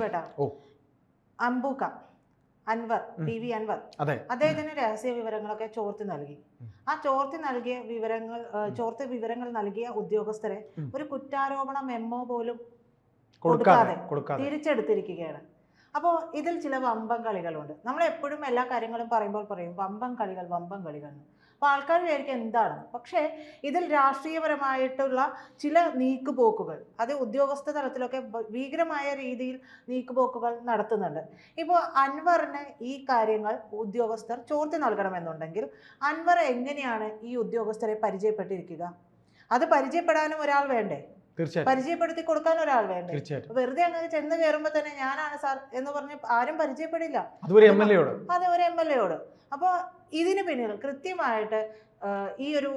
പറയപ്പെട്ട ഓ. അംബൂക്ക Anvar T P V Anvar. അദ്ദേഹത്തിന് രഹസ്യ വിവരങ്ങളൊക്കെ ചോർത്തി നൽകി. ആ ചോർത്തി നൽകിയ വിവരങ്ങൾ ചോർത്തി വിവരങ്ങൾ നൽകിയ ഉദ്യോഗസ്ഥരെ ഒരു കുറ്റാരോപണ മെമ്മോ പോലും കൊടുക്കാതെ തിരിച്ചെടുത്തിരിക്കുകയാണ്. അപ്പോൾ ഇതിൽ ചില വമ്പൻ കളികളുണ്ട്. നമ്മൾ എപ്പോഴും എല്ലാ കാര്യങ്ങളും പറയുമ്പോൾ പറയും വമ്പൻ കളികൾ വമ്പൻ കളികൾ. അപ്പോൾ ആൾക്കാർ വിചാരിക്കും എന്താണ് പക്ഷേ ഇതിൽ രാഷ്ട്രീയപരമായിട്ടുള്ള ചില നീക്കുപോക്കുകൾ അത് ഉദ്യോഗസ്ഥ തലത്തിലൊക്കെ ഭീകരമായ രീതിയിൽ നീക്കുപോക്കുകൾ നടത്തുന്നുണ്ട്. ഇപ്പോൾ അൻവറിന് ഈ കാര്യങ്ങൾ ഉദ്യോഗസ്ഥർ ചോർത്തി നൽകണമെന്നുണ്ടെങ്കിൽ അൻവർ എങ്ങനെയാണ് ഈ ഉദ്യോഗസ്ഥരെ പരിചയപ്പെട്ടിരിക്കുക? അത് പരിചയപ്പെടാനും ഒരാൾ വേണ്ടേ? പരിചയപ്പെടുത്തി കൊടുക്കാൻ ഒരാൾ വേണ്ടേ? വെറുതെ അങ്ങ് ചെന്ന് കയറുമ്പോൾ തന്നെ ഞാനാണ് സാർ എന്ന് പറഞ്ഞ് ആരും പരിചയപ്പെടില്ല. അതെ ഒരു എം എൽ എയോട് അപ്പോൾ ഇതിന് പിന്നിൽ കൃത്യമായിട്ട് ഈ ഒരു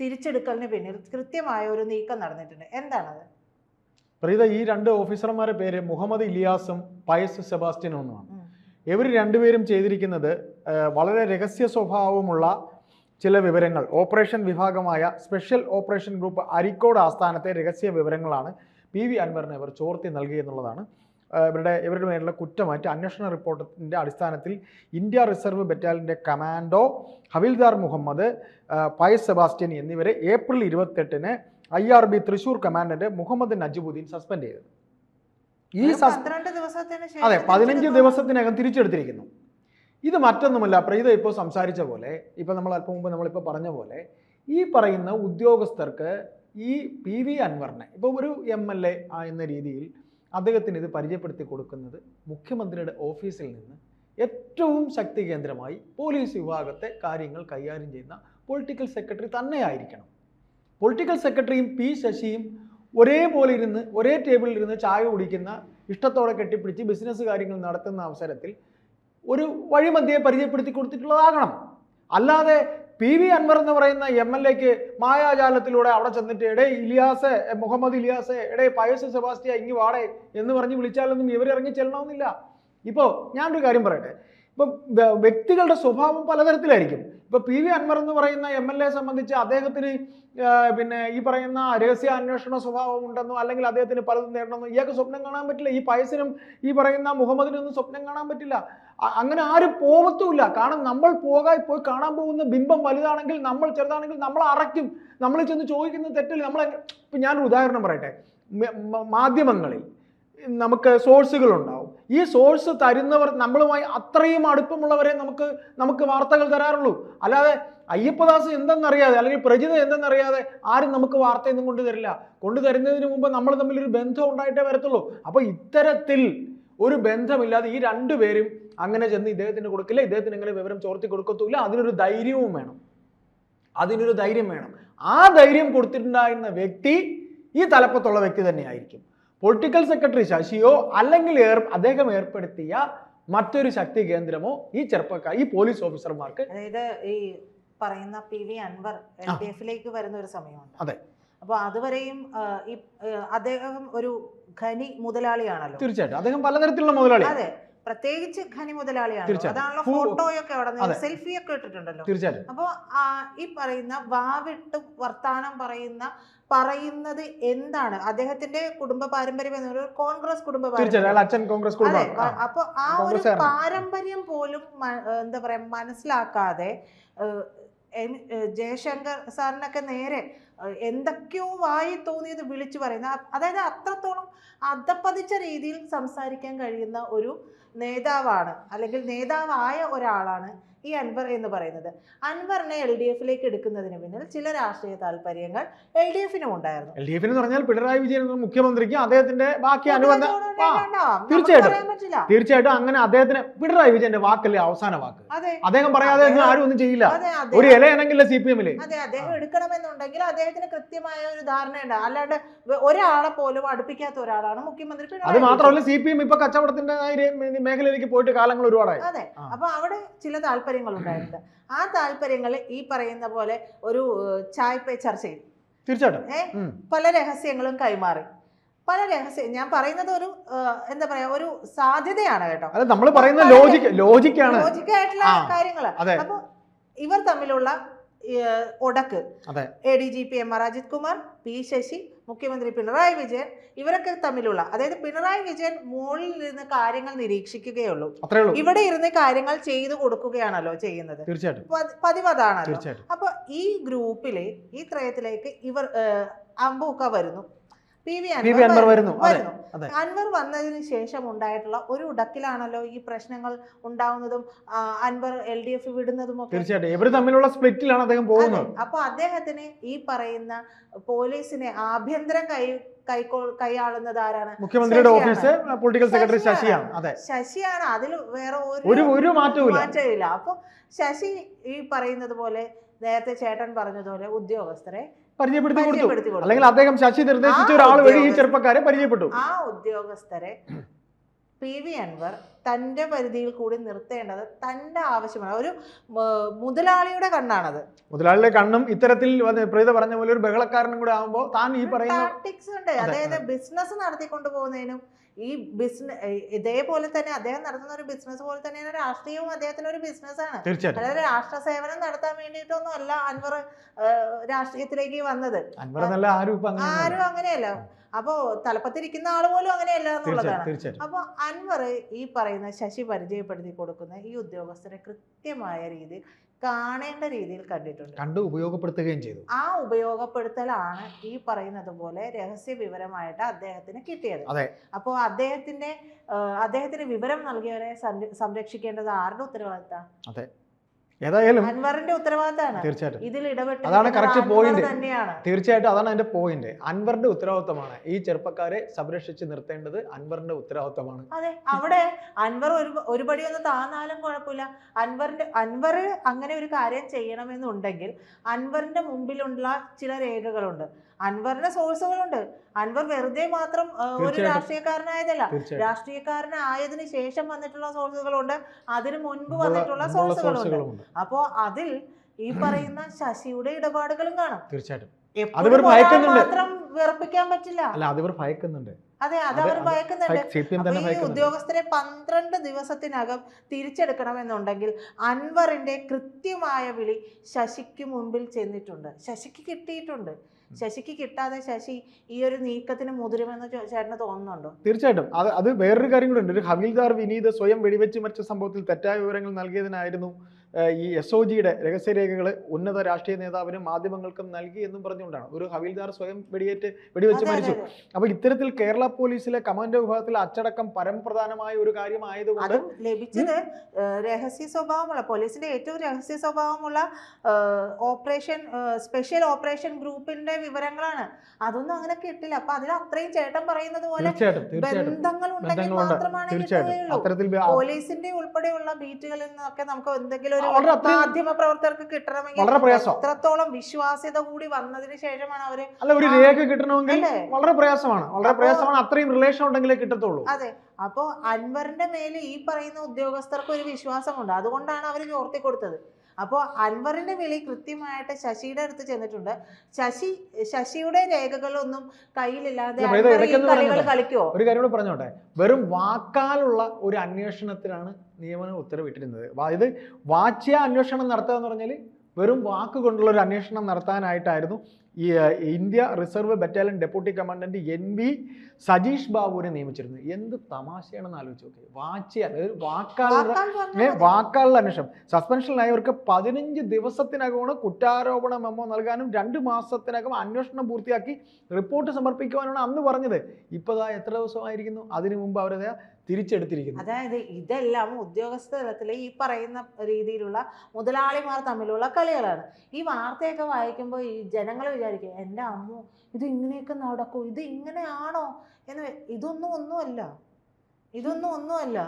തിരിച്ചെടുക്കലിന് പിന്നിൽ കൃത്യമായ ഒരു നീക്കം നടന്നിട്ടുണ്ട്. എന്താണത്? പ്രീത ഈ രണ്ട് ഓഫീസർമാരുടെ പേര് മുഹമ്മദ് ഇലിയാസും പയസ് സെബാസ്റ്റ്യനും ഒന്നുമാണ്. ഇവർ രണ്ടുപേരും ചെയ്തിരിക്കുന്നത് വളരെ രഹസ്യ സ്വഭാവമുള്ള ചില വിവരങ്ങൾ. ഓപ്പറേഷൻ വിഭാഗമായ സ്പെഷ്യൽ ഓപ്പറേഷൻ ഗ്രൂപ്പ് അരിക്കോട് ആസ്ഥാനത്തെ രഹസ്യ വിവരങ്ങളാണ് പി വി അൻവറിന് ഇവർ ചോർത്തി നൽകി എന്നുള്ളതാണ്. ആ, ഇവരുടെ ഇവരുടെ മേലുള്ള കുറ്റമായിട്ട് അന്വേഷണ റിപ്പോർട്ടിന്റെ അടിസ്ഥാനത്തിൽ India reserve ബറ്റാലിയന്റെ commando havildar Muhammad Pius Sebastian എന്നിവരെ April ഇരുപത്തെട്ടിന് I R B Thrissur commandant Muhammad Najibuddin suspend ചെയ്തത് ഈ അതെ പതിനഞ്ച്. ദിവസത്തിനകം തിരിച്ചെടുത്തിരിക്കുന്നു ഇത് മറ്റൊന്നുമല്ല പ്രീത ഇപ്പോൾ സംസാരിച്ച പോലെ ഇപ്പോൾ നമ്മൾ അല്പം മുമ്പ് നമ്മളിപ്പോൾ പറഞ്ഞ പോലെ ഈ പറയുന്ന ഉദ്യോഗസ്ഥർക്ക് ഈ പി വി അൻവറിനെ ഇപ്പോൾ ഒരു എം എൽ എ എന്ന രീതിയിൽ അദ്ദേഹത്തിന് ഇത് പരിചയപ്പെടുത്തി കൊടുക്കുന്നത് മുഖ്യമന്ത്രിയുടെ ഓഫീസിൽ നിന്ന് ഏറ്റവും ശക്തി കേന്ദ്രമായി പോലീസ് വിഭാഗത്തെ കാര്യങ്ങൾ കൈകാര്യം ചെയ്യുന്ന പൊളിറ്റിക്കൽ സെക്രട്ടറി തന്നെയായിരിക്കണം. പൊളിറ്റിക്കൽ സെക്രട്ടറിയും പി ശശിയും ഒരേപോലെ ഇരുന്ന് ഒരേ ടേബിളിൽ ഇരുന്ന് ചായ കുടിക്കുന്ന ഇഷ്ടത്തോടെ കെട്ടിപ്പിടിച്ച് ബിസിനസ് കാര്യങ്ങൾ നടത്തുന്ന അവസരത്തിൽ ഒരു വഴിമധ്യയെ പരിചയപ്പെടുത്തി കൊടുത്തിട്ടുള്ളതാകണം. അല്ലാതെ പി വി അൻവർ എന്ന് പറയുന്ന എം എൽ എക്ക് മായാജാലത്തിലൂടെ അവിടെ ചെന്നിട്ട് എടേ ഇലിയാസ് മുഹമ്മദ് ഇലിയാസ് എടേ പയസ് സെബാസ്റ്റിയ ഇങ്ങി വാടേ എന്ന് പറഞ്ഞ് വിളിച്ചാലൊന്നും ഇവർ ഇറങ്ങി ചെല്ലണമെന്നില്ല. ഇപ്പോൾ ഞാനൊരു കാര്യം പറയട്ടെ. ഇപ്പം വ്യക്തികളുടെ സ്വഭാവം പലതരത്തിലായിരിക്കും. ഇപ്പൊ പി വി അൻവർ എന്ന് പറയുന്ന എം എൽ എ സംബന്ധിച്ച് അദ്ദേഹത്തിന് പിന്നെ ഈ പറയുന്ന രഹസ്യ അന്വേഷണ സ്വഭാവം ഉണ്ടെന്നോ അല്ലെങ്കിൽ അദ്ദേഹത്തിന് പലതും നേടണമെന്നോ ഇയാൾക്ക് സ്വപ്നം കാണാൻ പറ്റില്ല. ഈ പയസിനും ഈ പറയുന്ന മുഹമ്മദിനൊന്നും സ്വപ്നം കാണാൻ പറ്റില്ല. അങ്ങനെ ആരും പോകത്തുമില്ല കാരണം നമ്മൾ പോകാൻ പോയി കാണാൻ പോകുന്ന ബിംബം വലുതാണെങ്കിൽ നമ്മൾ ചെറുതാണെങ്കിൽ നമ്മൾ അറയ്ക്കും. നമ്മൾ ചെന്ന് ചോദിക്കുന്ന തെറ്റിൽ നമ്മൾ ഇപ്പം ഞാനൊരു ഉദാഹരണം പറയട്ടെ. മാധ്യമങ്ങളിൽ നമുക്ക് സോഴ്സുകൾ ഉണ്ടാവും ഈ സോഴ്സ് തരുന്നവർ നമ്മളുമായി അത്രയും അടുപ്പമുള്ളവരെ നമുക്ക് നമുക്ക് വാർത്തകൾ തരാറുള്ളൂ. അല്ലാതെ അയ്യപ്പദാസ് എന്തെന്നറിയാതെ അല്ലെങ്കിൽ പ്രജിത എന്തെന്നറിയാതെ ആരും നമുക്ക് വാർത്തയൊന്നും കൊണ്ടു കൊണ്ടുതരുന്നതിന് മുമ്പ് നമ്മൾ തമ്മിൽ ഒരു ബന്ധം ഉണ്ടായിട്ടേ വരത്തുള്ളൂ. അപ്പോൾ ഇത്തരത്തിൽ ഒരു ബന്ധമില്ലാതെ ഈ രണ്ടുപേരും അങ്ങനെ ചെന്ന് ഇദ്ദേഹത്തിന് കൊടുക്കില്ല ഇദ്ദേഹത്തിന് ഇങ്ങനെ വിവരം ചോർത്തി കൊടുക്കത്തുമില്ല അതിനൊരു ധൈര്യവും വേണം. അതിനൊരു ധൈര്യം വേണം. ആ ധൈര്യം കൊടുത്തിട്ടുണ്ടായിരുന്ന വ്യക്തി ഈ തലപ്പത്തുള്ള വ്യക്തി തന്നെയായിരിക്കും. പൊളിറ്റിക്കൽ സെക്രട്ടറി ശശിയോ അല്ലെങ്കിൽ ഏർ അദ്ദേഹം ഏർപ്പെടുത്തിയ മറ്റൊരു ശക്തി കേന്ദ്രമോ ഈ ചെറുപ്പക്കാർ ഈ പോലീസ് ഓഫീസർമാർക്ക് അതായത് ഈ പറയുന്ന P V Anvar L D എഫിലേക്ക് വരുന്ന ഒരു സമയമുണ്ട്. അതെ. അപ്പോൾ അതുവരെയും ഈ അദ്ദേഹം ഒരു ഖനി മുതലാളിയാണല്ലോ. തീർച്ചയായിട്ടും. അദ്ദേഹം പലതരത്തിലുള്ള മുതലാളി. അതെ. പ്രത്യേകിച്ച് ഖനി മുതലാളിയാണ്. അതാണല്ലോ ഫോട്ടോയൊക്കെ അവിടെ നിന്ന് സെൽഫിയൊക്കെ ഇട്ടിട്ടുണ്ടല്ലോ. തീർച്ചയായിട്ടും. അപ്പോൾ ഈ പറയുന്ന വാവിട്ട് വർത്താനം പറയുന്ന പറയുന്നത് എന്താണ്? അദ്ദേഹത്തിന്റെ കുടുംബ പാരമ്പര്യം എന്ന് പറയുന്നത് കോൺഗ്രസ് കുടുംബ പാരമ്പര്യം. കോൺഗ്രസ്. അപ്പൊ ആ ഒരു പാരമ്പര്യം പോലും എന്താ പറയാ മനസ്സിലാക്കാതെ ജയശങ്കർ സാറിനൊക്കെ നേരെ എന്തൊക്കെയോ വായി തോന്നിയത് വിളിച്ചു പറയുന്ന അതായത് അത്രത്തോളം അധപ്പതിച്ച രീതിയിൽ സംസാരിക്കാൻ കഴിയുന്ന ഒരു നേതാവാണ് അല്ലെങ്കിൽ നേതാവായ ഒരാളാണ് ഈ അൻവർ എന്ന് പറയുന്നത്. അൻവറിനെ എൽ ഡി എഫിലേക്ക് എടുക്കുന്നതിന് പിന്നിൽ ചില രാഷ്ട്രീയ താല്പര്യങ്ങൾ എൽ ഡി എഫിനും ഉണ്ടായിരുന്നു. എൽ ഡി എഫിന് പറഞ്ഞാൽ പിണറായി വിജയൻ മുഖ്യമന്ത്രിക്ക് അദ്ദേഹത്തിന്റെ ബാക്കി അനുബന്ധ തീർച്ചയായിട്ടും. തീർച്ചയായിട്ടും അങ്ങനെ അദ്ദേഹത്തിന് പിണറായി വിജയന്റെ വാക്കല്ലേ അവസാന വാക്ക്. അദ്ദേഹം പറയാതെ ആരും ഒന്നും ചെയ്യില്ല. ഒരു ഇലയാണെങ്കിൽ ഇലയാണെങ്കിലേ സി പി എമ്മിൽ. അതെ അദ്ദേഹം എടുക്കണമെന്നുണ്ടെങ്കിൽ അദ്ദേഹത്തിന് കൃത്യമായ ഒരു ധാരണയുണ്ട്. അല്ലാണ്ട് ഒരാളെ പോലും അടുപ്പിക്കാത്ത ഒരാളാണ് മുഖ്യമന്ത്രി അത് മാത്രമല്ല സി പി എം ഇപ്പൊ കച്ചവടത്തിന്റെ മേഖലയിലേക്ക് പോയിട്ട് കാലങ്ങൾ ഒരുപാടായി. അതെ. അപ്പൊ അവിടെ ചില താല്പര്യങ്ങൾ ഉണ്ടായിട്ടുണ്ട് ആ താല്പര്യങ്ങൾ ഈ പറയുന്ന പോലെ ഒരു ചായ്പേ ചർച്ചയിൽ തീർച്ചയായിട്ടും. ഏഹ് പല രഹസ്യങ്ങളും കൈമാറി. പല രഹസ്യം ഞാൻ പറയുന്നത് ഒരു എന്താ പറയാ ഒരു സാധ്യതയാണ് കേട്ടോ. നമ്മൾ പറയുന്ന ലോജിക് ലോജിക്കാണ്. ലോജിക്കായിട്ടുള്ള. കാര്യങ്ങൾ അപ്പൊ ഇവർ തമ്മിലുള്ള ഒടക്ക്. A D G P M R Ajith Kumar P Sasi മുഖ്യമന്ത്രി പിണറായി വിജയൻ ഇവരൊക്കെ തമ്മിലുള്ള അതായത് പിണറായി വിജയൻ മുകളിൽ ഇരുന്ന് കാര്യങ്ങൾ നിരീക്ഷിക്കുകയുള്ളൂ. ഇവിടെ ഇരുന്ന് കാര്യങ്ങൾ ചെയ്തു കൊടുക്കുകയാണല്ലോ ചെയ്യുന്നത്. തീർച്ചയായിട്ടും. പതി- പതിവതാണല്ലോ. അപ്പൊ ഈ ഗ്രൂപ്പിലെ ഈ ത്രയത്തിലേക്ക് ഇവർ അമ്പൂക്ക വരുന്നു. പി വി അൻവർ വരുന്നു. അൻവർ വന്നതിന് ശേഷം ഉണ്ടായിട്ടുള്ള ഒരു ഉടക്കിലാണല്ലോ ഈ പ്രശ്നങ്ങൾ ഉണ്ടാവുന്നതും അൻവർ എൽ ഡി എഫ് വിടുന്നതും ഒക്കെ. തീർച്ചയായിട്ടും. ഇവർ തമ്മിലുള്ള സ്പ്ലിറ്റിലാണ് അദ്ദേഹം പോകുന്നത്. അപ്പൊ അദ്ദേഹത്തിന് ഈ പറയുന്ന പോലീസിനെ ആഭ്യന്തരം കൈ കൈക്കോ കൈയാളുന്നത് ആരാണ്? മുഖ്യമന്ത്രിയുടെ. ഓഫീസ് പൊളിറ്റിക്കൽ സെക്രട്ടറി ശശിയാണ്. ശശിയാണ്. അതെ. ശശിയാണ്. അതിൽ വേറെ ഒരു ഒരു മാറ്റവും മാറ്റമില്ല അപ്പൊ ശശി ഈ പറയുന്നത് പോലെ നേരത്തെ ചേട്ടൻ പറഞ്ഞതുപോലെ ഉദ്യോഗസ്ഥരെ പരിചയപ്പെടുത്തി കൊടുത്തു. അല്ലെങ്കിൽ അദ്ദേഹം ശശി നിർദ്ദേശിച്ച ഒരാൾ വഴി ഈ ചെറുപ്പക്കാരെ പരിചയപ്പെട്ടു. ആ ഉദ്യോഗസ്ഥരെ പി വി അൻവർ തന്റെ പരിധിയിൽ കൂടി നിർത്തേണ്ടത് തന്റെ ആവശ്യമാണ്. ഒരു മുതലാളിയുടെ കണ്ണാണത്. മുതലാളിയുടെ കണ്ണും ഇത്തരത്തിൽ പ്രീത പറഞ്ഞ പോലെ ഒരു ബഹളക്കാരനും കൂടെ ആകുമ്പോൾ താൻ ഈ പറയുന്ന ടാക്ടിക്സ് ഉണ്ട്. അതായത് ബിസിനസ് നടത്തിക്കൊണ്ടു പോകുന്നതിനും ഈ ബിസിനസ് ഇതേപോലെ തന്നെ അദ്ദേഹം നടത്തുന്ന ഒരു ബിസിനസ് പോലെ തന്നെയാണ് രാഷ്ട്രീയവും അദ്ദേഹത്തിന് ഒരു ബിസിനസ്സാണ് ആണ്. അതായത് രാഷ്ട്ര സേവനം നടത്താൻ വേണ്ടിയിട്ടൊന്നും അല്ല അൻവർ രാഷ്ട്രീയത്തിലേക്ക് വന്നത്. ആരും അങ്ങനെയല്ല. അപ്പോ തലപ്പത്തിരിക്കുന്ന ആൾ പോലും അങ്ങനെയല്ല എന്നുള്ളതാണ്. അപ്പോൾ അൻവർ ഈ പറയുന്ന ശശി പരിചയപ്പെടുത്തി കൊടുക്കുന്ന ഈ ഉദ്യോഗസ്ഥരെ കൃത്യമായ രീതിയിൽ കാണേണ്ട രീതിയിൽ കണ്ടിട്ടുണ്ട്. കണ്ട് ഉപയോഗപ്പെടുത്തുകയും ചെയ്തു. ആ ഉപയോഗപ്പെടുത്തലാണ് ഈ പറയുന്നത് പോലെ രഹസ്യ വിവരമായിട്ട് അദ്ദേഹത്തിന് കിട്ടിയത്. അപ്പോൾ അദ്ദേഹത്തിന്റെ അദ്ദേഹത്തിന് വിവരം നൽകിയവരെ സംര- സംരക്ഷിക്കേണ്ടത് ആരുടെ ഉത്തരവാദിത്തം? ഏതായാലും അൻവറിന്റെ ഉത്തരവാദിത്തമാണ്. തീർച്ചയായിട്ടും. ഇതിൽ ഇടപെട്ട് അതാണ് കറക്റ്റ് പോയിന്റ് തന്നെയാണ്. തീർച്ചയായിട്ടും അതാണ് അതിന്റെ പോയിന്റ് അൻവറിന്റെ ഉത്തരവാദിത്തമാണ്. ഈ ചെറുപ്പക്കാരെ സംരക്ഷിച്ച് നിർത്തേണ്ടത് അൻവറിന്റെ ഉത്തരവാദിത്തമാണ്. അതെ അവിടെ അൻവർ ഒരു ഒരു പടി ഒന്ന് താന്നാലും കുഴപ്പമില്ല. അൻവറിന്റെ അൻവർ അങ്ങനെ ഒരു കാര്യം ചെയ്യണമെന്നുണ്ടെങ്കിൽ അൻവറിന്റെ മുമ്പിലുള്ള ചില രേഖകളുണ്ട്. അൻവറിന്റെ സോഴ്സുകളുണ്ട്. അൻവർ വെറുതെ മാത്രം ഒരു. രാഷ്ട്രീയക്കാരനായതല്ല. രാഷ്ട്രീയക്കാരനായതിനു ശേഷം വന്നിട്ടുള്ള സോഴ്സുകളുണ്ട്. അതിനു മുൻപ് വന്നിട്ടുള്ള സോഴ്സുകളുണ്ട്. അപ്പോ അതിൽ ഈ പറയുന്ന ശശിയുടെ ഇടപാടുകളും കാണാം. തീർച്ചയായിട്ടും. മാത്രം വെറുപ്പിക്കാൻ പറ്റില്ല. അല്ല അതിവർ ഭയക്കുന്നുണ്ട്. അതെ അത് അവർ ഭയക്കുന്നുണ്ട്. ഈ ഉദ്യോഗസ്ഥരെ പന്ത്രണ്ട് ദിവസത്തിനകം തിരിച്ചെടുക്കണമെന്നുണ്ടെങ്കിൽ അൻവറിന്റെ കൃത്യമായ വിളി ശശിക്ക് മുമ്പിൽ ചെന്നിട്ടുണ്ട്. ശശിക്ക് കിട്ടിയിട്ടുണ്ട്. ശശിക്ക് കിട്ടാതെ ശശി ഈ ഒരു നീക്കത്തിന് മുതിരുമെന്ന് ചേട്ടന് തോന്നുന്നുണ്ടോ? തീർച്ചയായിട്ടും. അത് അത് വേറൊരു കാര്യം കൂടെ ഉണ്ട്. ഒരു ഹവിൽദാർ വിനീത് സ്വയം വെടിവെച്ച് മരിച്ച സംഭവത്തിൽ തെറ്റായ വിവരങ്ങൾ നൽകിയതിനായിരുന്നു ഈ എസ് ഒ ജിയുടെ രഹസ്യരേഖകൾ ഉന്നത രാഷ്ട്രീയ നേതാവിനും മാധ്യമങ്ങൾക്കും നൽകി എന്നും പറഞ്ഞുകൊണ്ടാണ്. ഒരു ഹവീൽദാർ സ്വയം വെടിയേറ്റ് വെടിവെച്ച് മരിച്ചു. അപ്പൊ ഇത്തരത്തിൽ കേരള പോലീസിലെ കമാൻഡോ വിഭാഗത്തിലെ അച്ചടക്കം പരമപ്രധാനമായ ഒരു കാര്യമായതുകൊണ്ട് ലഭിച്ചത് രഹസ്യ സ്വഭാവമുള്ള പോലീസിന്റെ ഏറ്റവും രഹസ്യ സ്വഭാവമുള്ള ഓപ്പറേഷൻ സ്പെഷ്യൽ ഓപ്പറേഷൻ ഗ്രൂപ്പിന്റെ വിവരങ്ങളാണ്. അതൊന്നും അങ്ങനെ കിട്ടില്ല. അപ്പൊ അതിൽ അത്രയും ചേട്ടൻ പറയുന്നത് പോലെ ബന്ധങ്ങൾ ഉണ്ടെങ്കിൽ മാത്രമാണ് പോലീസിന്റെ ഉൾപ്പെടെയുള്ള ബീറ്റുകളിൽ നിന്നൊക്കെ നമുക്ക് എന്തെങ്കിലും ഒരു മാധ്യമ പ്രവർത്തകർക്ക് കിട്ടണമെങ്കിൽ വളരെ പ്രയാസം എത്രത്തോളം വിശ്വാസ്യത കൂടി വന്നതിന് ശേഷമാണ് അവർ അല്ല ഒരു രേഖ കിട്ടണമെങ്കിൽ വളരെ പ്രയാസമാണ്. വളരെ പ്രയാസമാണ്. അത്രയും റിലേഷൻ ഉണ്ടെങ്കിലേ കിട്ടത്തുള്ളൂ. അതെ. അപ്പോ അൻവറിന്റെ മേലെ ഈ പറയുന്ന ഉദ്യോഗസ്ഥർക്ക് ഒരു വിശ്വാസമുണ്ട്. അതുകൊണ്ടാണ് അവർ ചോർത്തി കൊടുത്തത് അപ്പോൾ അൻവറിന്റെ വിളി കൃത്യമായിട്ട് ശശിയുടെ അടുത്ത് ചെന്നിട്ടുണ്ട്. ശശി ശശിയുടെ രേഖകളൊന്നും കയ്യിലില്ലാതെ കളികൾ. ഒരു കാര്യം കൂടെ പറഞ്ഞോട്ടെ. വെറും വാക്കാലുള്ള ഒരു അന്വേഷണത്തിനാണ് നിയമനം ഉത്തരവിട്ടിരുന്നത് ഇത് വാച്യ അന്വേഷണം നടത്തുക എന്ന് പറഞ്ഞാൽ വെറും വാക്കുകൊണ്ടുള്ള ഒരു അന്വേഷണം നടത്താനായിട്ടായിരുന്നു ഈ India reserve battalion deputy commandant N V Sajeesh ബാബുവിനെ നിയമിച്ചിരുന്നു. എന്ത് തമാശയാണെന്ന് ആലോചിച്ച് നോക്കി. വാച്ച് അതായത് വാക്കാലുള്ള മതി. വാക്കാലുള്ള അന്വേഷണം. സസ്പെൻഷനിലായവർക്ക് പതിനഞ്ച് ദിവസത്തിനകമാണ് കുറ്റാരോപണ മെമ്മോ നൽകാനും രണ്ട് മാസത്തിനകം അന്വേഷണം പൂർത്തിയാക്കി റിപ്പോർട്ട് സമർപ്പിക്കുവാനാണ് അന്ന് പറഞ്ഞത്. ഇപ്പതാ എത്ര ദിവസമായിരിക്കുന്നു? അതിനു മുമ്പ് അവരത് തിരിച്ചെടുത്തിരിക്കുന്നു. അതായത് ഇതെല്ലാം ഉദ്യോഗസ്ഥ തലത്തിൽ ഈ പറയുന്ന രീതിയിലുള്ള മുതലാളിമാർ തമ്മിലുള്ള കളികളാണ്. ഈ വാർത്തയൊക്കെ വായിക്കുമ്പോൾ ഈ ജനങ്ങൾ വിചാരിക്കും എന്റെ അമ്മു ഇത് ഇങ്ങനെയൊക്കെ നടക്കും ഇത് ഇങ്ങനെയാണോ? എന്ന് ഇതൊന്നും ഒന്നുമല്ല. ഇതൊന്നും ഒന്നുമല്ല.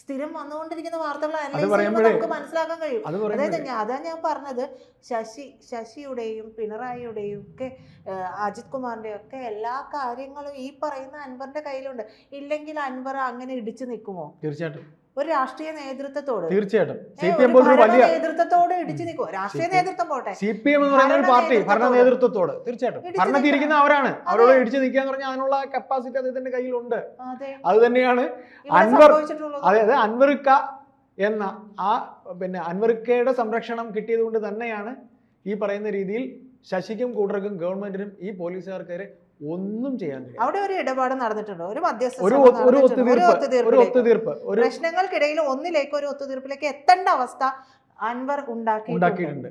സ്ഥിരം വന്നുകൊണ്ടിരിക്കുന്ന വാർത്തകൾ അനലൈസ് നമുക്ക് മനസ്സിലാക്കാൻ കഴിയും. അതായത് ഞാൻ അതാ ഞാൻ പറഞ്ഞത് ശശി ശശിയുടെയും പിണറായിയുടെയും ഒക്കെ അജിത് കുമാറിന്റെയും ഒക്കെ എല്ലാ കാര്യങ്ങളും ഈ പറയുന്ന അൻവറിന്റെ കയ്യിലുണ്ട്. ഇല്ലെങ്കിൽ അൻവർ അങ്ങനെ ഇടിച്ചു നിൽക്കുമോ? തീർച്ചയായിട്ടും. ഒരു രാഷ്ട്രീയ നേതൃത്വത്തോട്. തീർച്ചയായിട്ടും. ഏ, സി പി എം ഒരു ഭരണ വലിയ നേതൃത്വത്തോട് ഇടിച്ചു നിൽക്കും. രാഷ്ട്രീയ നേതൃത്വം പോട്ടെ. സി പി എം എന്ന് പറയുന്ന ഒരു പാർട്ടി ഭരണ നേതൃത്വത്തോട്. തീർച്ചയായിട്ടും. അവരാണ് അവരോട് ഇടിച്ചു നിൽക്കുക എന്ന് പറഞ്ഞാൽ അതിനുള്ള കപ്പാസിറ്റി അദ്ദേഹത്തിന്റെ കയ്യിലുണ്ട്. അതെ. തന്നെയാണ് അൻവർ- അതായത് അൻവറിക്ക എന്ന ആ പിന്നെ അൻവറിക്കയുടെ സംരക്ഷണം കിട്ടിയത് കൊണ്ട് തന്നെയാണ് ഈ പറയുന്ന രീതിയിൽ ശശിക്കും കൂട്ടർക്കും ഗവൺമെന്റിനും ഈ പോലീസുകാർക്കെതിരെ ഒന്നും ചെയ്യാൻ അവിടെ ഒരു ഇടപാട് നടന്നിട്ടുണ്ടോ. ഒരു മധ്യസ്ഥ ഒരു ഒരു ഒത്തുതീർപ്പ് പ്രശ്നങ്ങൾക്കിടയിൽ ഒന്നിലേക്ക് ഒരു ഒത്തുതീർപ്പിലേക്ക് എത്തേണ്ട അവസ്ഥ അൻവർ ഉണ്ടാക്കി ഉണ്ടാക്കിയിട്ടുണ്ട്.